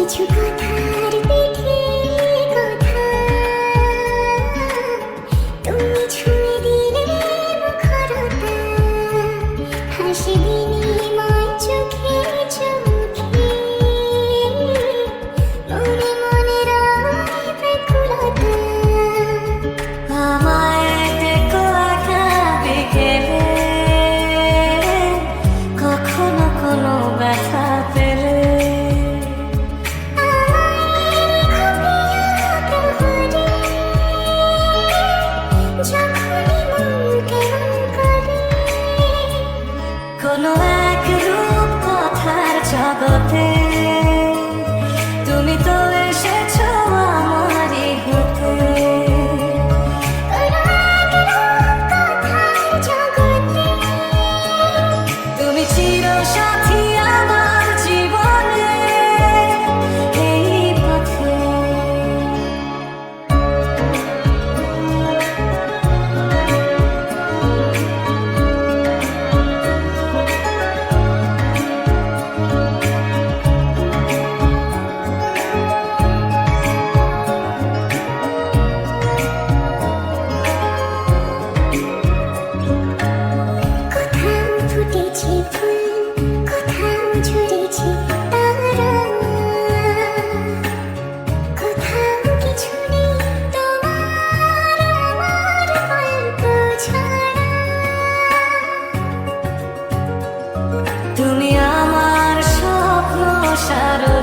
কিছু কথার পিঠে কোনো এক রূপ কথার জগতে। তুমি তো এসেছ shadow.